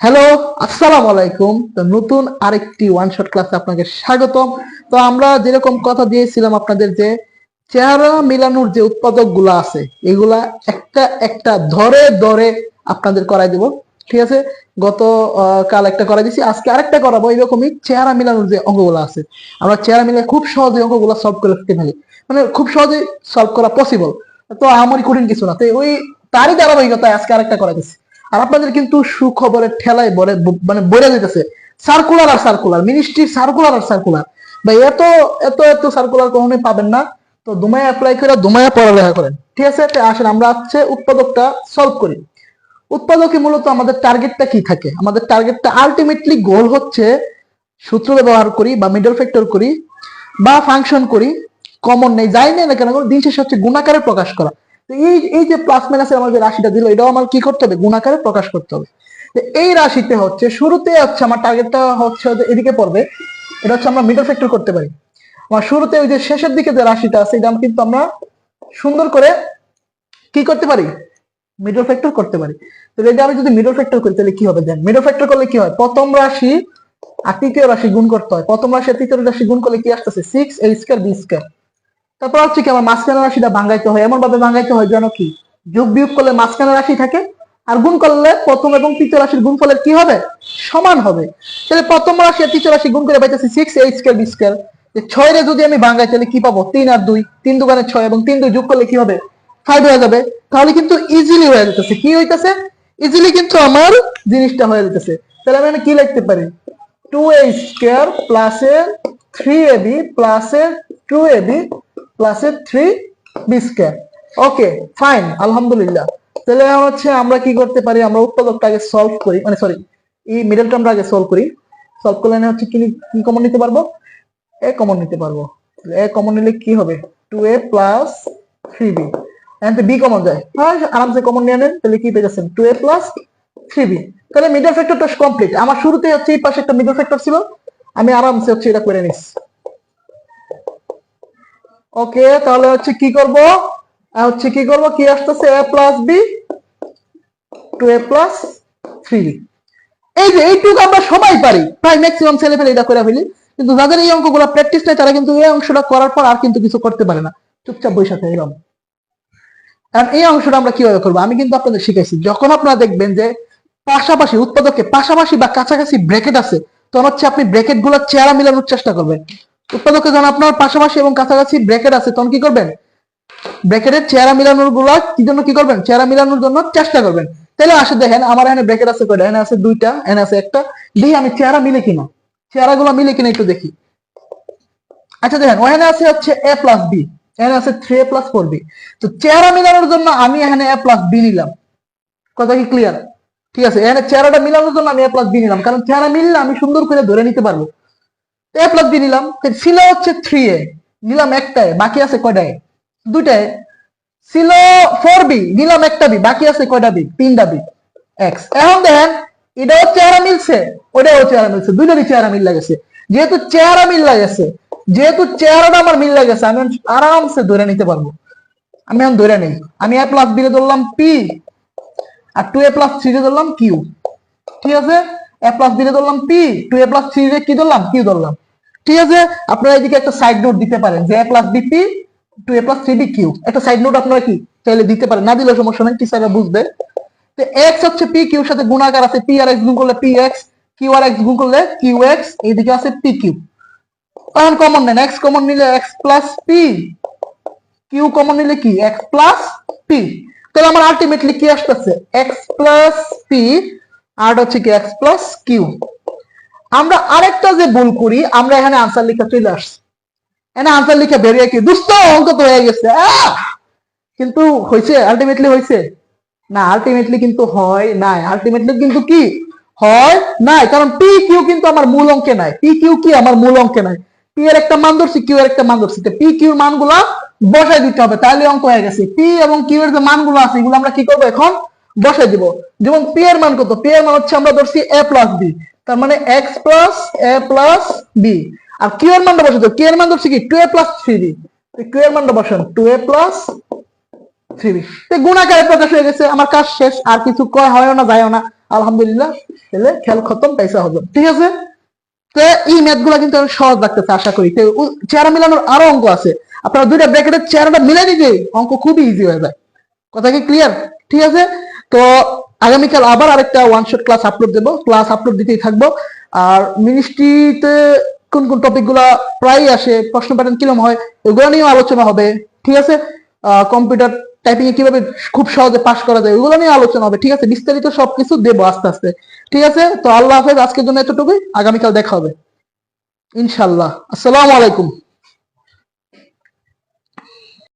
Hello আসসালামু আলাইকুম। তো নতুন আরেকটি ওয়ান শট ক্লাসে আপনাকে স্বাগতম। তো আমরা যেরকম কথা দিয়েছিলাম আপনাদের যে চেহারা মিলানোর যে উৎপাদকগুলা আছে, এগুলা একটা একটা ধরে ধরে আপনাদের করাই দেব। ঠিক আছে? গত কাল একটা করাই দিছি, আজকে আরেকটা করাবো এরকমই চেহারা মিলানোর যে অঙ্কগুলো আছে। আমরা চেহারা মিলে খুব সহজে অঙ্কগুলো সলভ করে ফেলতে পারি মানে খুব সহজে সলভ করা পসিবল তো আমারই কঠিন কিছু না। তো ওই তারই ধারাবাহিকতায় আজকে আরেকটা করাই দিচ্ছি। আর আপনাদের কিন্তু সুখবরের ঠেলায় বলে মানে বলে দিতেছে সার্কুলার আর সার্কুলার মিনিস্ট্রি সার্কুলার আর সার্কুলার ভাই, এত এত এত সার্কুলার কখনোই পাবেন না। তো দুমায় অ্যাপ্লাই করে দুমায় পড়ালেখা করেন। ঠিক আছে আসেন, আমরা হচ্ছে উৎপাদকটা সলভ করি। উৎপাদকে মূলত আমাদের টার্গেটটা কি থাকে? আমাদের টার্গেটটা আলটিমেটলি গোল হচ্ছে সূত্র ব্যবহার করি বা মিডল ফ্যাক্টর করি বা ফাংশন করি কমন নেই, যাই নেই না কেন, দিন শেষে হচ্ছে গুণাকারে প্রকাশ করা। তো এই এই যে প্লাস মাইনাসের আমার যে রাশিটা দিল, এটাও আমার কি করতে হবে? গুণাকারে প্রকাশ করতে হবে। এই রাশিতে হচ্ছে, শুরুতে হচ্ছে আমার টার্গেটটা হচ্ছে এদিকে পড়বে। এটা হচ্ছে আমরা মিডল ফ্যাক্টর করতে পারি। আমার শুরুতে ওই যে শেষের দিকে যে রাশিটা আছে, এটা কিন্তু আমরা সুন্দর করে কি করতে পারি? মিডল ফ্যাক্টর করতে পারি। তো এটা আমি যদি মিডল ফ্যাক্টর করি, তাহলে কি হবে? দেন মিডল ফ্যাক্টর করলে কি হয়? প্রথম রাশি আর তৃতীয় রাশি গুণ করতে হয়। প্রথম রাশি আর তৃতীয় রাশি গুণ করলে কি আসতেছে? Six A square B square তারপর হচ্ছে কি, আমার মাঝখানে রাশিটা ভাঙাইতে হয়। এমন ভাবে ভাঙাইতে হয় যেন কি, যোগ বিয়োগ করলে মাঝখানে রাশি থাকে আর গুণ করলে প্রথম এবং তৃতীয় রাশির গুণফলের কি হবে? সমান হবে। তাহলে প্রথম রাশি আর তৃতীয় রাশি গুণ করে পাইতেছি six A square B square ছয় রে যদি আমি ভাঙাই তাহলে কি পাবো? তিন আর দুই। তিন দোকানে ছয় এবং তিন দুই যোগ করলে কি হবে? ফাইভ হয়ে যাবে। তাহলে কিন্তু ইজিলি হয়ে যেতেছে। কি হইতেছে? ইজিলি কিন্তু আমার জিনিসটা হয়ে যেতেছে। তাহলে আমি কি লিখতে পারি? Two A square plus A three A B plus A two A B plus A three B okay fine আলহামদুলিল্লাহ। তাহলে হচ্ছে আমরা কি করতে পারি? আমরা উৎপাদকটা আগে সলভ করি। মানে সরি এই মিডল টার্মটা আগে সলভ করি। সলভ করলে হচ্ছে কি কি কমন নিতে পারব? এ কমন নিতে পারব। এ কমন নিলে কি হবে? Two A plus three B and B common যায়। হ্যাঁ আরামসে কমন নিয়ে নেন। তাহলে কি পেয়ে যাচ্ছেন? Two A plus three B তাহলে মিডল ফ্যাক্টরটা কমপ্লিট আমার শুরুতে হচ্ছে এই পাশে একটা মিডল ফ্যাক্টর ছিল। আমি আরামসে হচ্ছে এটা করে নিস ওকে তাহলে হচ্ছে কি করব? হচ্ছে কি করব? কি আসতেছে? A plus B two A plus three এই যে, এইটুকু আমরা সবাই পারি। প্রায় ম্যাক্সিমাম ছেলে ফেলে এটা করে ফেলি। কিন্তু যাদের এই অঙ্কগুলো প্র্যাকটিস নেই, তারা কিন্তু এই অংশটা করার পর আর কিন্তু কিছু করতে পারে না। চুপচাপ থাকে এরকম। আর এই অংশটা আমরা কীভাবে করব? আমি কিন্তু আপনাদের শিখাইছি। যখন আপনারা দেখবেন যে পাশাপাশি উৎপাদকে পাশাপাশি বা কাছাকাছি ব্র্যাকেট আছে, তখন হচ্ছে আপনি ব্র্যাকেটগুলো চেহারা মিলানোর চেষ্টা করবেন। উৎপাদকে যখন আপনার পাশাপাশি এবং কাছাকাছি ব্র্যাকেট আছে, তখন কি করবেন? ব্র্যাকেটের চেহারা মিলানোরগুলা কি জন্য কি করবেন? চেহারা মিলানোর জন্য চেষ্টা করবেন। তাহলে আসে দেখেন, আমার এখানে ব্র্যাকেট আছে কয়টা? এখানে আছে দুইটা, এখানে আছে একটা। দেখি আমি চেহারা মিলে কিনা। চেহারা গুলো মিলে কিনা একটু দেখি। আচ্ছা দেখেন, ওখানে আছে হচ্ছে এ প্লাস বি এখানে আছে three A plus four B তো চেহারা মিলানোর জন্য আমি এখানে এ প্লাস বি নিলাম। কথা কি ক্লিয়ার ঠিক আছে, এখানে চেহারাটা মিলানোর জন্য আমি এ প্লাস বি নিলাম। কারণ চেহারা মিললে আমি সুন্দর করে ধরে নিতে পারব। এ প্লাস বি নিলাম ছিল হচ্ছে থ্রি এ নিলাম একটায় বাকি আছে কয়টায়? দুইটায়। ছিল ফোর বি নিলাম একটা বি বাকি আছে কয়টা বি তিনটা বি এক্স এখন দেখেন, এটাও চেহারা মিলছে, ওটাও চেহারা মিলছে, দুইটারই চেহারা মিল লাগেছে। যেহেতু চেহারা মিল লাগেছে, যেহেতু চেহারাটা আমার মিল লাগেছে, আমি আরামসে ধরে নিতে পারব। আমি এখন ধরে নেই। আমি এ প্লাস বি ধরলাম পি আর টু এ প্লাস থ্রি ধরলাম কিউ ঠিক আছে? এ প্লাস বি ধরলাম P two A plus three কি ধরলাম? কিউ ধরলাম। ঠিক আছে? আপনারা এদিকে একটা সাইড নোট দিতে পারেন, যে A plus B P two A plus three Q একটা সাইড নোট আপনারা কি? চাইলে দিতে পারেন, না দিলে সমস্যা নেই টিচাররা বুঝবে। তো এক্স হচ্ছে পি কিউর সাথে গুণাকার আছে পি আর এক্স গুণ করলে পি এক্স কিউ আর এক্স গুণ করলে কিউ এক্স এইদিকে আছে পি কিউ কমন নেন এক্স কমন নিলে X plus P Q common নিলে কি? এক্স প্লাস পি তাহলে আমার আলটিমেটলি কি আসতেছে? এক্স প্লাস পি আর হচ্ছে কি এক্স প্লাস কিউ আমরা আরেকটা যে ভুল করি, আমরা এখানে আনসার লিখা চলে আসছি। এখানে আনসার লিখে বেরিয়ে কি? দুস্থ অঙ্ক তো হয়ে গেছে। কিন্তু হয়েছে আলটিমেটলি হয়েছে। না আলটিমেটলি কিন্তু হয় নাই। আলটিমেটলি কিন্তু কি? হয় নাই। কারণ পি কিউ কিন্তু আমার মূল অঙ্কে নাই। পি কিউ কি? আমার মূল অঙ্কে নাই। পি এর একটা মান ধরছি কিউ এর একটা মান ধরছি। পি কিউর মানগুলা বসাই দিতে হবে। তাহলে অঙ্ক হয়ে গেছে। পি এবং কিউ এর যে মানগুলো আছে, এগুলো আমরা কি করব এখন? বসাই দিব। যেমন পি এর মান কত? পি এর মান হচ্ছে আমরা ধরছি এ প্লাস বি তার মানে X plus A plus B R Q এর মানটা বসাই কিউ এর মান ধরছি কি? Two A plus three B Q এর মানটা বসান। টু এ প্লাস গুণাকারে প্রকাশ হয়ে গেছে। আমার কাজ শেষ। আর কিছু কয় হয় না যায় না। আলহামদুলিল্লাহ। তাহলে খেল খতম, পয়সা হজম। ঠিক আছে? তো এই ম্যাথগুলা কিন্তু অনেক সহজ লাগতেছে, আশা করি। চেহারা মিলানোর আরও অঙ্ক আছে। আপনারা দুইটা ব্র্যাকেটের চেহারাটা মিলাই দিলে অঙ্ক খুবই ইজি হয়ে যায়। কথা কি ক্লিয়ার ঠিক আছে? তো আগামীকাল আবার আরেকটা ওয়ান শট ক্লাস আপলোড দেবো। ক্লাস আপলোড দিতেই থাকব। আর মিনিস্ট্রিতে কোন কোন টপিকগুলা প্রায় আসে, প্রশ্ন প্যাটার্ন কীরকম হয় ওগুলো নিয়েও আলোচনা হবে। ঠিক আছে? কম্পিউটার টাইপিং এ কীভাবে খুব সহজে পাস করা যায় ওগুলো নিয়ে আলোচনা হবে। ঠিক আছে? বিস্তারিত সবকিছু দেবো আস্তে আস্তে। ঠিক আছে? তো আল্লাহ হাফেজ, আজকের জন্য এতটুকুই। আগামীকাল দেখা হবে। ইনশাল্লাহ আসসালামু আলাইকুম।